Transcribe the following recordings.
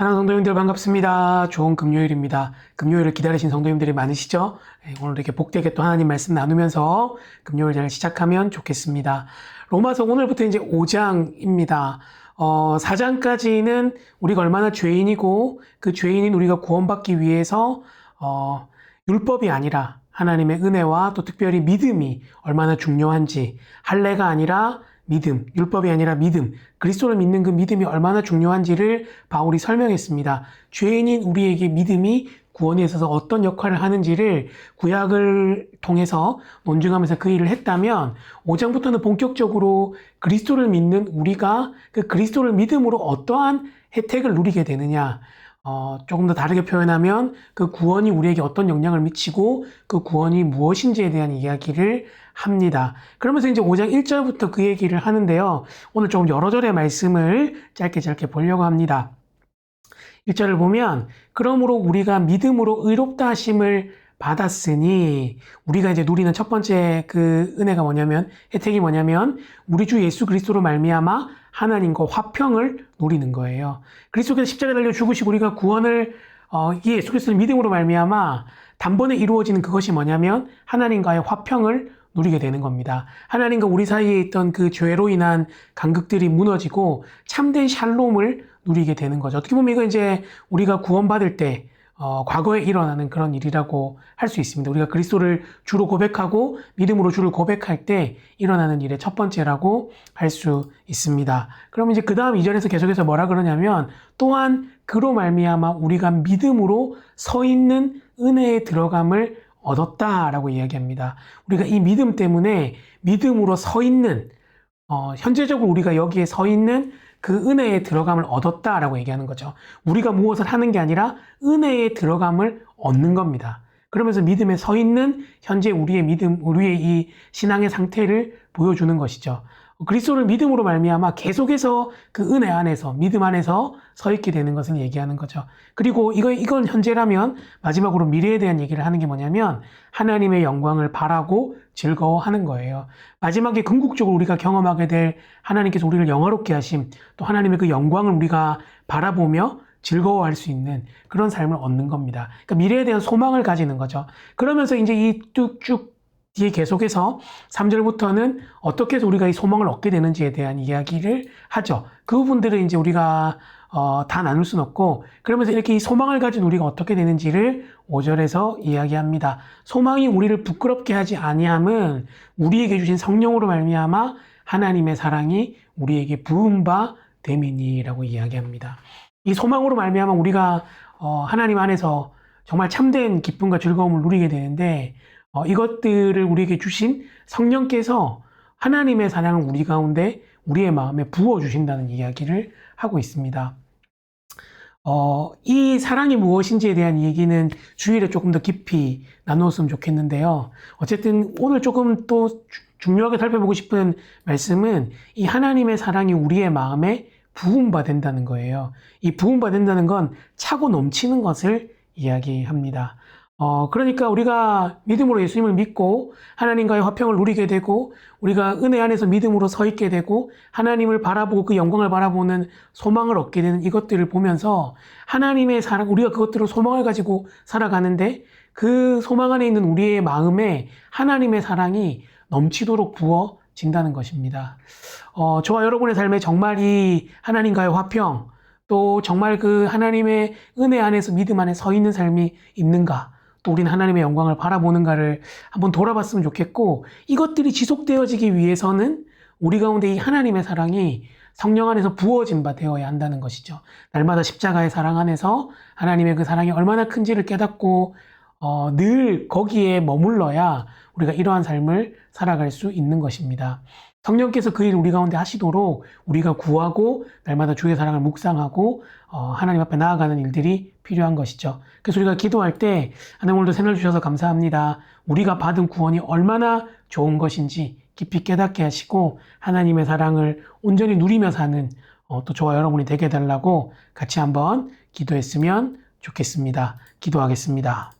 사랑 성도님들 반갑습니다. 좋은 금요일입니다. 금요일을 기다리신 성도님들이 많으시죠? 네, 오늘 이렇게 복되게 또 하나님 말씀 나누면서 금요일 잘 시작하면 좋겠습니다. 로마서 오늘부터 이제 5장입니다. 어, 4장까지는 우리가 얼마나 죄인이고 그 죄인인 우리가 구원받기 위해서 어, 율법이 아니라 하나님의 은혜와 또 특별히 믿음이 얼마나 중요한지 할례가 아니라 믿음, 율법이 아니라 믿음, 그리스도를 믿는 그 믿음이 얼마나 중요한지를 바울이 설명했습니다. 죄인인 우리에게 믿음이 구원에 있어서 어떤 역할을 하는지를 구약을 통해서 논증하면서 그 일을 했다면 5장부터는 본격적으로 그리스도를 믿는 우리가 그 그리스도를 믿음으로 어떠한 혜택을 누리게 되느냐, 어, 조금 더 다르게 표현하면 그 구원이 우리에게 어떤 영향을 미치고 그 구원이 무엇인지에 대한 이야기를 합니다. 그러면서 이제 5장 1절부터 그 얘기를 하는데요. 오늘 조금 여러 절의 말씀을 짧게 짧게 보려고 합니다. 1절을 보면 그러므로 우리가 믿음으로 의롭다 하심을 받았으니 우리가 이제 누리는 첫 번째 그 은혜가 뭐냐면 혜택이 뭐냐면 우리 주 예수 그리스도로 말미암아 하나님과 화평을 누리는 거예요. 그리스도께서 십자가 달려 죽으시고 우리가 구원을 어, 이 예수 그리스도의 믿음으로 말미암아 단번에 이루어지는 그것이 뭐냐면 하나님과의 화평을 누리게 되는 겁니다. 하나님과 우리 사이에 있던 그 죄로 인한 간극들이 무너지고 참된 샬롬을 누리게 되는 거죠. 어떻게 보면 이거 이제 우리가 구원받을 때 어, 과거에 일어나는 그런 일이라고 할 수 있습니다. 우리가 그리스도를 주로 고백하고 믿음으로 주를 고백할 때 일어나는 일의 첫 번째라고 할 수 있습니다. 그럼 이제 그 다음 이절에서 계속해서 뭐라 그러냐면 또한 그로 말미암아 우리가 믿음으로 서 있는 은혜에 들어감을 얻었다라고 이야기합니다. 우리가 이 믿음 때문에 믿음으로 서 있는 어, 현재적으로 우리가 여기에 서 있는 그 은혜에 들어감을 얻었다라고 얘기하는 거죠. 우리가 무엇을 하는 게 아니라 은혜에 들어감을 얻는 겁니다. 그러면서 믿음에 서 있는 현재 우리의 믿음, 우리의 이 신앙의 상태를 보여주는 것이죠. 그리스도를 믿음으로 말미암아 계속해서 그 은혜 안에서 믿음 안에서 서 있게 되는 것을 얘기하는 거죠. 그리고 이거 이건 현재라면 마지막으로 미래에 대한 얘기를 하는 게 뭐냐면 하나님의 영광을 바라고 즐거워하는 거예요. 마지막에 궁극적으로 우리가 경험하게 될 하나님께서 우리를 영화롭게 하심 또 하나님의 그 영광을 우리가 바라보며 즐거워할 수 있는 그런 삶을 얻는 겁니다. 그러니까 미래에 대한 소망을 가지는 거죠. 그러면서 이제 이 쭉쭉 뒤에 계속해서 3절부터는 어떻게 해서 우리가 이 소망을 얻게 되는지에 대한 이야기를 하죠. 그 부분들을 이제 우리가 어, 다 나눌 수는 없고 그러면서 이렇게 이 소망을 가진 우리가 어떻게 되는지를 5절에서 이야기합니다. 소망이 우리를 부끄럽게 하지 아니함은 우리에게 주신 성령으로 말미암아 하나님의 사랑이 우리에게 부은 바 됨이니라고 이야기합니다. 이 소망으로 말미암아 우리가 어, 하나님 안에서 정말 참된 기쁨과 즐거움을 누리게 되는데 어, 이것들을 우리에게 주신 성령께서 하나님의 사랑을 우리 가운데 우리의 마음에 부어 주신다는 이야기를 하고 있습니다. 어, 이 사랑이 무엇인지에 대한 얘기는 주일에 조금 더 깊이 나누었으면 좋겠는데요. 어쨌든 오늘 조금 또 주- 중요하게 살펴보고 싶은 말씀은 이 하나님의 사랑이 우리의 마음에 부음바 된다는 거예요. 이 부음바 된다는 건 차고 넘치는 것을 이야기합니다. 어, 그러니까 우리가 믿음으로 예수님을 믿고 하나님과의 화평을 누리게 되고 우리가 은혜 안에서 믿음으로 서 있게 되고 하나님을 바라보고 그 영광을 바라보는 소망을 얻게 되는 이것들을 보면서 하나님의 사랑, 우리가 그것들을 소망을 가지고 살아가는데 그 소망 안에 있는 우리의 마음에 하나님의 사랑이 넘치도록 부어진다는 것입니다. 어, 저와 여러분의 삶에 정말 이 하나님과의 화평, 또 정말 그 하나님의 은혜 안에서 믿음 안에 서 있는 삶이 있는가? 또 우리는 하나님의 영광을 바라보는가를 한번 돌아봤으면 좋겠고 이것들이 지속되어지기 위해서는 우리 가운데 이 하나님의 사랑이 성령 안에서 부어진 바 되어야 한다는 것이죠. 날마다 십자가의 사랑 안에서 하나님의 그 사랑이 얼마나 큰지를 깨닫고 어, 늘 거기에 머물러야 우리가 이러한 삶을 살아갈 수 있는 것입니다. 성령께서 그 일 우리 가운데 하시도록 우리가 구하고 날마다 주의 사랑을 묵상하고 어, 하나님 앞에 나아가는 일들이 필요한 것이죠. 그래서 우리가 기도할 때 하나님 오늘도 새날 주셔서 감사합니다. 우리가 받은 구원이 얼마나 좋은 것인지 깊이 깨닫게 하시고 하나님의 사랑을 온전히 누리며 사는 어, 또 저와 여러분이 되게 해달라고 같이 한번 기도했으면 좋겠습니다. 기도하겠습니다.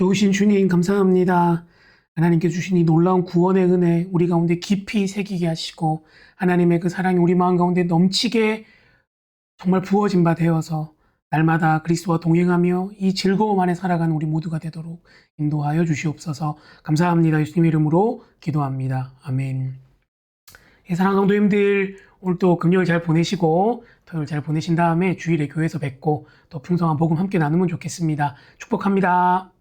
좋으신 주님 감사합니다. 하나님께 주신 이 놀라운 구원의 은혜 우리 가운데 깊이 새기게 하시고 하나님의 그 사랑이 우리 마음 가운데 넘치게 정말 부어진 바 되어서 날마다 그리스도와 동행하며 이 즐거움 안에 살아가는 우리 모두가 되도록 인도하여 주시옵소서 감사합니다. 예수님 이름으로 기도합니다. 아멘. 예, 사랑하는 성도님들 오늘 또 금요일 잘 보내시고 토요일 잘 보내신 다음에 주일에 교회에서 뵙고 또 풍성한 복음 함께 나누면 좋겠습니다. 축복합니다.